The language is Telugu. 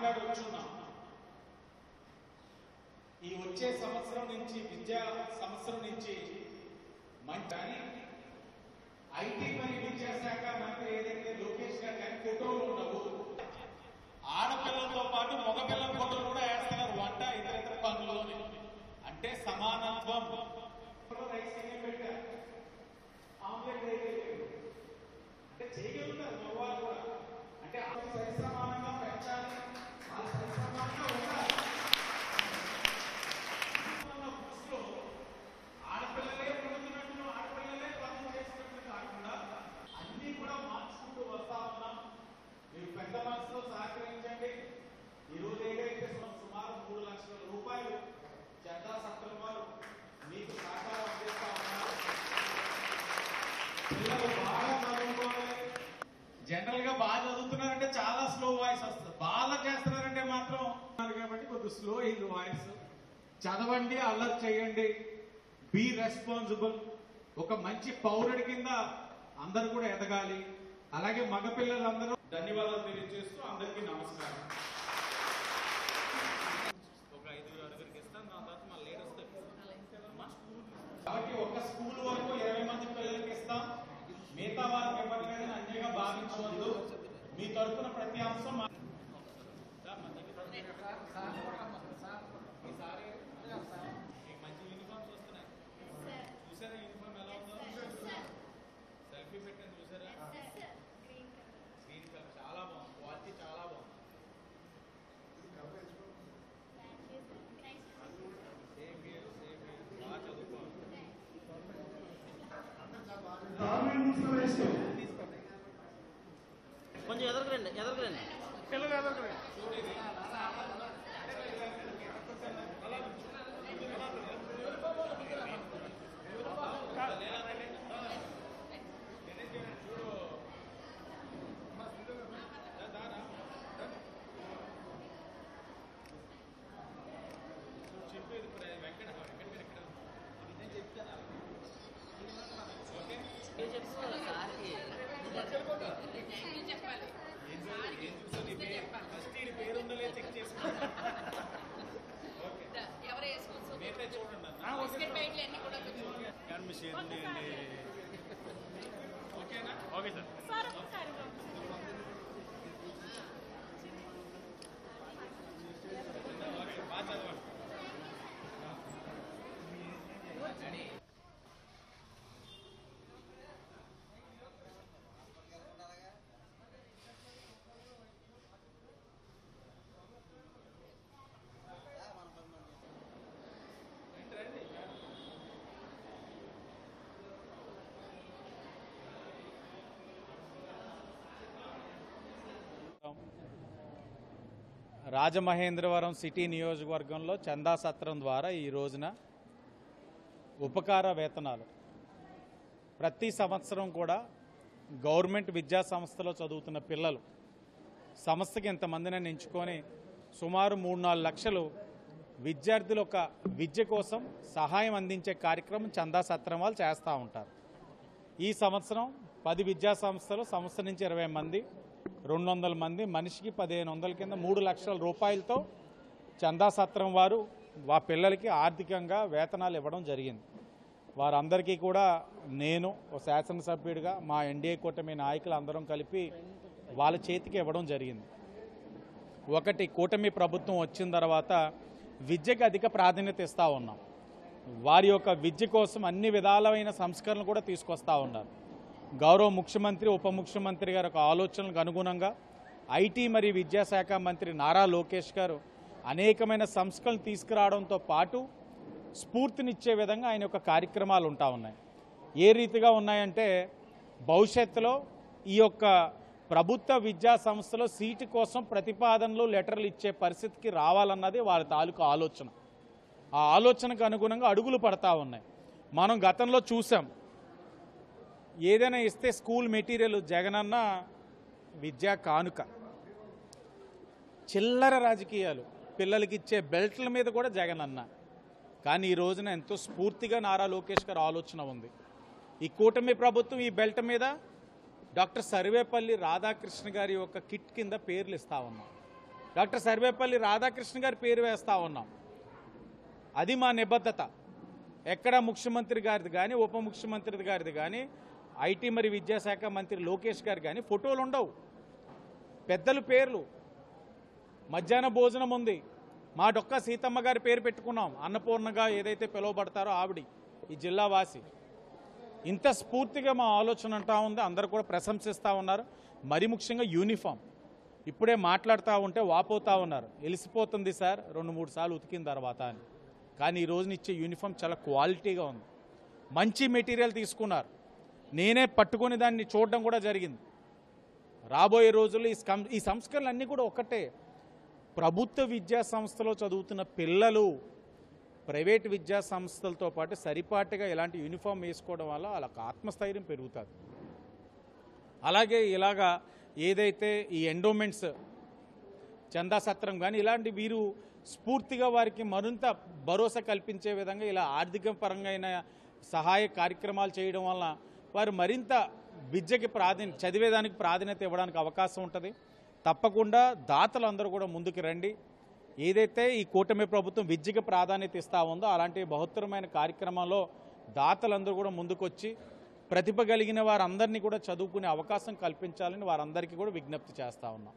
మాట్లాడవచ్చున్నాం ఈ వచ్చే సంవత్సరం నుంచి విద్యా సంవత్సరం నుంచి మంచి కానీ ఐటీ మరియు విద్యాశాఖ మంత్రి ఏదైతే లోకేష్ గారు కానీ ఫోటోలు ఉండవు ఆడపిల్లలతో పాటు మగపిల్ల ఫోటోలు కూడా వేస్తున్నారు వంట ఇతర ఇతర పనుల్లోనే అంటే సమానత్వం రైస్ ఎన్ని పెట్టారు ఆమ్లెట్ వేయలేదు. అంటే చేయగలుగుతారు మగవాళ్ళు కూడా అంటే వాళ్ళు సరిసమానంగా పెంచాలి వాళ్ళు సరిసమానంగా ఉండాలి ఉన్న బుక్స్లో ఆడపిల్లలే వండుతున్నట్టు ఆడపిల్లలే పనులు చేస్తున్నట్టు కాకుండా అన్ని కూడా మార్చుకుంటూ వస్తా ఉన్నాం మీరు పెద్ద మనసులో సహకరించండి ఈ రోజు ఏదైతే సు- సుమారు మూడు లక్షల రూపాయలు చందా సత్రం వారు మీకు సహకారం అందిస్తా ఉన్నారు పిల్లలు బాగా చదువుకోవాలి జనరల్గా బాగా చదువుతున్నారంటే చాలా స్లో వాయిస్ వస్తుంది. బాగా చేస్తున్నారంటే మాత్రం కాబట్టి కొద్దిగా స్లో అయింది వాయిస్ చదవండి అల్లరి చేయండి. బీ రెస్పాన్సిబుల్ ఒక మంచి పౌరుడి కింద అందరు కూడా ఎదగాలి. అలాగే మగపిల్లలందరూ ధన్యవాదాలు తెలియజేస్తూ అందరికీ నమస్కారం ఒక ఐదుగురు అడుగురికి ఇస్తాను దాని తర్వాత మళ్ళీ లేట్ వస్తాయి మా స్కూల్ కాబట్టి ఒక స్కూల్ వరకు ఇరవై మంది పిల్లలకి ఇస్తాం మిగతా వారికి ఇవ్వట్లేదని అన్యంగా భావించవద్దు మీ ప్రతి అంశం ఎదరకరండి ఎదరకరండి చెప్పేది ఇప్పుడు వెంకట ఓకేనా ఓకే సార్. సార్ ఒకసారి ఓకే బాగా చదవండి రాజమహేంద్రవరం సిటీ నియోజకవర్గంలో చందా సత్రం ద్వారా ఈ రోజున ఉపకార వేతనాలు ప్రతి సంవత్సరం కూడా గవర్నమెంట్ విద్యా సంస్థలో చదువుతున్న పిల్లలు సంస్థకి ఇంతమందిని ఎంచుకొని సుమారు మూడు నాలుగు లక్షలు విద్యార్థులు ఒక విద్య కోసం సహాయం అందించే కార్యక్రమం చందా సత్రం వాళ్ళు చేస్తూ ఉంటారు. ఈ సంవత్సరం పది విద్యా సంస్థలు సంస్థ నుంచి ఇరవై మంది రెండు వందల మంది మనిషికి పదిహేను వందల కింద మూడు లక్షల రూపాయలతో చందా సత్రం వారు వా పిల్లలకి ఆర్థికంగా వేతనాలు ఇవ్వడం జరిగింది. వారందరికీ కూడా నేను ఒక శాసనసభ్యుడిగా మా ఎన్డీఏ కూటమి నాయకులు అందరం కలిపి వాళ్ళ చేతికి ఇవ్వడం జరిగింది. ఒకటి కూటమి ప్రభుత్వం వచ్చిన తర్వాత విద్యకు అధిక ప్రాధాన్యత ఇస్తూ ఉన్నాం. వారి యొక్క విద్య కోసం అన్ని విధాలమైన సంస్కరణలు కూడా తీసుకొస్తూ ఉన్నారు. గౌరవ ముఖ్యమంత్రి ఉప ముఖ్యమంత్రి గారి ఒక ఆలోచనలకు అనుగుణంగా ఐటీ మరియు విద్యాశాఖ మంత్రి నారా లోకేష్ గారు అనేకమైన సంస్కరణలు తీసుకురావడంతో పాటు స్ఫూర్తినిచ్చే విధంగా ఆయన యొక్క కార్యక్రమాలు ఉంటా ఉన్నాయి. ఏ రీతిగా ఉన్నాయంటే భవిష్యత్తులో ఈ యొక్క ప్రభుత్వ విద్యా సంస్థలో సీటు కోసం ప్రతిపాదనలు లెటర్లు ఇచ్చే పరిస్థితికి రావాలన్నది వారి తాలూకు ఆలోచన. ఆ ఆలోచనకు అనుగుణంగా అడుగులు పడతా ఉన్నాయి. మనం గతంలో చూసాం. ఏదైనా ఇస్తే స్కూల్ మెటీరియల్ జగనన్న విద్యా కానుక. చిల్లర రాజకీయాలు. పిల్లలకి ఇచ్చే బెల్ట్ల మీద కూడా జగనన్న. కానీ ఈ రోజున ఎంతో స్ఫూర్తిగా నారా లోకేష్ గారు ఆలోచన ఉంది. ఈ కూటమి ప్రభుత్వం ఈ బెల్ట్ మీద డాక్టర్ సర్వేపల్లి రాధాకృష్ణ గారి యొక్క కిట్ కింద పేర్లు ఇస్తా ఉన్నాం. డాక్టర్ సర్వేపల్లి రాధాకృష్ణ గారి పేరు వేస్తా ఉన్నాం. అది మా నిబద్ధత. ఎక్కడ ముఖ్యమంత్రి గారిది కానీ ఉప ముఖ్యమంత్రి గారిది కానీ ఐటీ మరి విద్యాశాఖ మంత్రి లోకేష్ గారు కానీ ఫోటోలు ఉండవు. పెద్దలు పేర్లు. మధ్యాహ్న భోజనం ఉంది. మా డొక్క సీతమ్మ గారి పేరు పెట్టుకున్నాం. అన్నపూర్ణగా ఏదైతే పిలువబడతారో ఆవిడ ఈ జిల్లా వాసి. ఇంత స్ఫూర్తిగా మా ఆలోచన అంటా ఉంది. అందరూ కూడా ప్రశంసిస్తూ ఉన్నారు. మరి ముఖ్యంగా యూనిఫామ్. ఇప్పుడే మాట్లాడుతూ ఉంటే వాపోతూ ఉన్నారు. వెలిసిపోతుంది సార్ రెండు మూడు సార్లు ఉతికిన తర్వాత అని. కానీ ఈ రోజునిచ్చే యూనిఫామ్ చాలా క్వాలిటీగా ఉంది. మంచి మెటీరియల్ తీసుకున్నారు. నేనే పట్టుకొని దాన్ని చూడడం కూడా జరిగింది. రాబోయే రోజుల్లో ఈ ఈ సంస్కరణలు అన్నీ కూడా ఒకటే ప్రభుత్వ విద్యా సంస్థలో చదువుతున్న పిల్లలు ప్రైవేట్ విద్యా సంస్థలతో పాటు సరిపాటుగా ఇలాంటి యూనిఫామ్ వేసుకోవడం వల్ల వాళ్ళకి ఆత్మస్థైర్యం పెరుగుతుంది. అలాగే ఇలాగా ఏదైతే ఈ ఎండోమెంట్స్ చందా సత్రం కానీ ఇలాంటి వీరు స్ఫూర్తిగా వారికి మరింత భరోసా కల్పించే విధంగా ఇలా ఆర్థిక పరంగా అయిన సహాయ కార్యక్రమాలు చేయడం వల్ల వారు మరింత విద్యకి ప్రాధాన్యత చదివేదానికి ప్రాధాన్యత ఇవ్వడానికి అవకాశం ఉంటుంది. తప్పకుండా దాతలందరూ కూడా ముందుకు రండి. ఏదైతే ఈ కూటమి ప్రభుత్వం విద్యకి ప్రాధాన్యత ఇస్తా ఉందో అలాంటి బహుత్తరమైన కార్యక్రమంలో దాతలందరూ కూడా ముందుకొచ్చి ప్రతిభ కలిగిన వారందరినీ కూడా చదువుకునే అవకాశం కల్పించాలని వారందరికీ కూడా విజ్ఞప్తి చేస్తా ఉన్నాం.